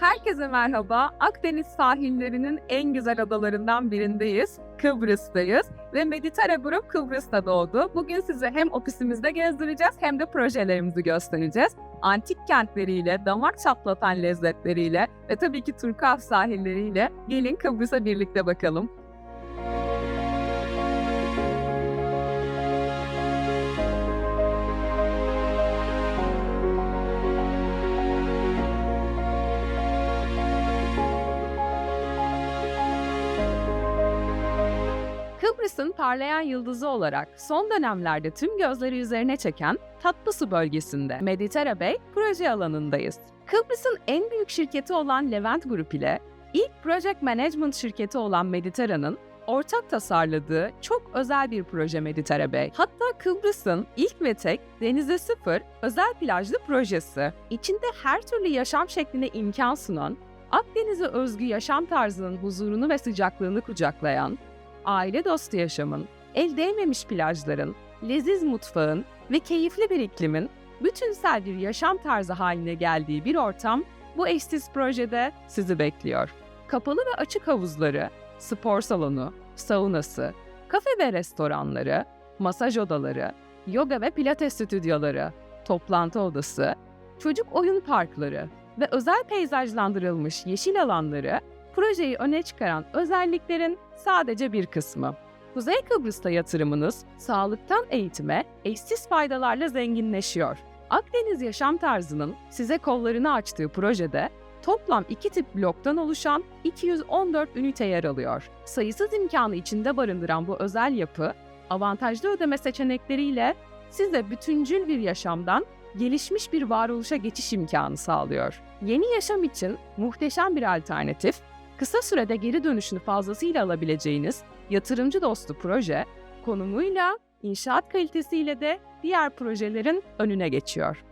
Herkese merhaba. Akdeniz sahillerinin en güzel adalarından birindeyiz. Kıbrıs'tayız ve Meditera Grup Kıbrıs'ta doğdu. Bugün size hem ofisimizde gezdireceğiz hem de projelerimizi göstereceğiz. Antik kentleriyle, damak çatlatan lezzetleriyle ve tabii ki turkuaz sahilleriyle gelin Kıbrıs'a birlikte bakalım. Kıbrıs'ın parlayan yıldızı olarak son dönemlerde tüm gözleri üzerine çeken Tatlısu bölgesinde Meditera Bay proje alanındayız. Kıbrıs'ın en büyük şirketi olan Levent Grup ile ilk project management şirketi olan Meditera'nın ortak tasarladığı çok özel bir proje Meditera Bay. Hatta Kıbrıs'ın ilk ve tek denize sıfır özel plajlı projesi. İçinde her türlü yaşam şekline imkan sunan, Akdeniz'e özgü yaşam tarzının huzurunu ve sıcaklığını kucaklayan, aile dostu yaşamın, el değmemiş plajların, leziz mutfağın ve keyifli bir iklimin bütünsel bir yaşam tarzı haline geldiği bir ortam bu eşsiz projede sizi bekliyor. Kapalı ve açık havuzları, spor salonu, saunası, kafe ve restoranları, masaj odaları, yoga ve pilates stüdyoları, toplantı odası, çocuk oyun parkları ve özel peyzajlandırılmış yeşil alanları projeyi öne çıkaran özelliklerin sadece bir kısmı. Kuzey Kıbrıs'ta yatırımınız sağlıktan eğitime eşsiz faydalarla zenginleşiyor. Akdeniz yaşam tarzının size kollarını açtığı projede toplam iki tip bloktan oluşan 214 ünite yer alıyor. Sayısız imkanı içinde barındıran bu özel yapı, avantajlı ödeme seçenekleriyle size bütüncül bir yaşamdan gelişmiş bir varoluşa geçiş imkanı sağlıyor. Yeni yaşam için muhteşem bir alternatif, kısa sürede geri dönüşünü fazlasıyla alabileceğiniz yatırımcı dostu proje, konumuyla, inşaat kalitesiyle de diğer projelerin önüne geçiyor.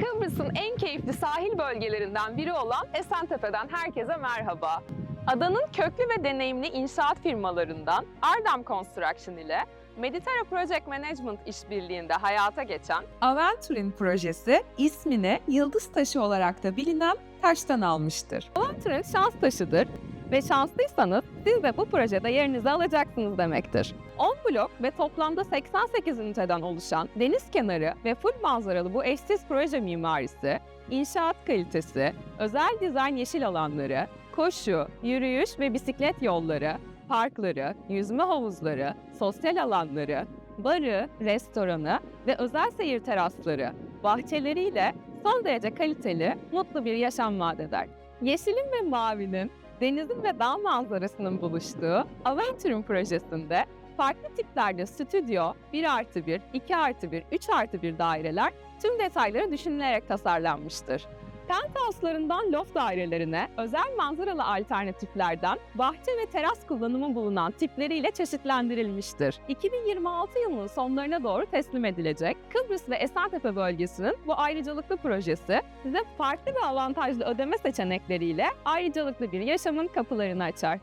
Kıbrıs'ın en keyifli sahil bölgelerinden biri olan Esentepe'den herkese merhaba. Adanın köklü ve deneyimli inşaat firmalarından Ardam Construction ile Meditera Project Management işbirliğinde hayata geçen Aventurin projesi ismini yıldız taşı olarak da bilinen taştan almıştır. Aventurin şans taşıdır ve şanslıysanız siz de bu projede yerinizi alacaksınız demektir. 10 blok ve toplamda 88 üniteden oluşan deniz kenarı ve full manzaralı bu eşsiz proje mimarisi, inşaat kalitesi, özel dizayn yeşil alanları, koşu, yürüyüş ve bisiklet yolları, parkları, yüzme havuzları, sosyal alanları, barı, restoranı ve özel seyir terasları, bahçeleriyle son derece kaliteli, mutlu bir yaşam vaat eder. Yeşilin ve mavinin, denizin ve dağ manzarasının buluştuğu Aventure'un projesinde farklı tiplerde stüdyo, 1 artı 1, 2 artı 1, 3 artı 1 daireler tüm detayları düşünülerek tasarlanmıştır. Penthouse'larından loft dairelerine özel manzaralı alternatiflerden bahçe ve teras kullanımı bulunan tipleriyle çeşitlendirilmiştir. 2026 yılının sonlarına doğru teslim edilecek Kıbrıs ve Esentepe bölgesinin bu ayrıcalıklı projesi size farklı ve avantajlı ödeme seçenekleriyle ayrıcalıklı bir yaşamın kapılarını açar.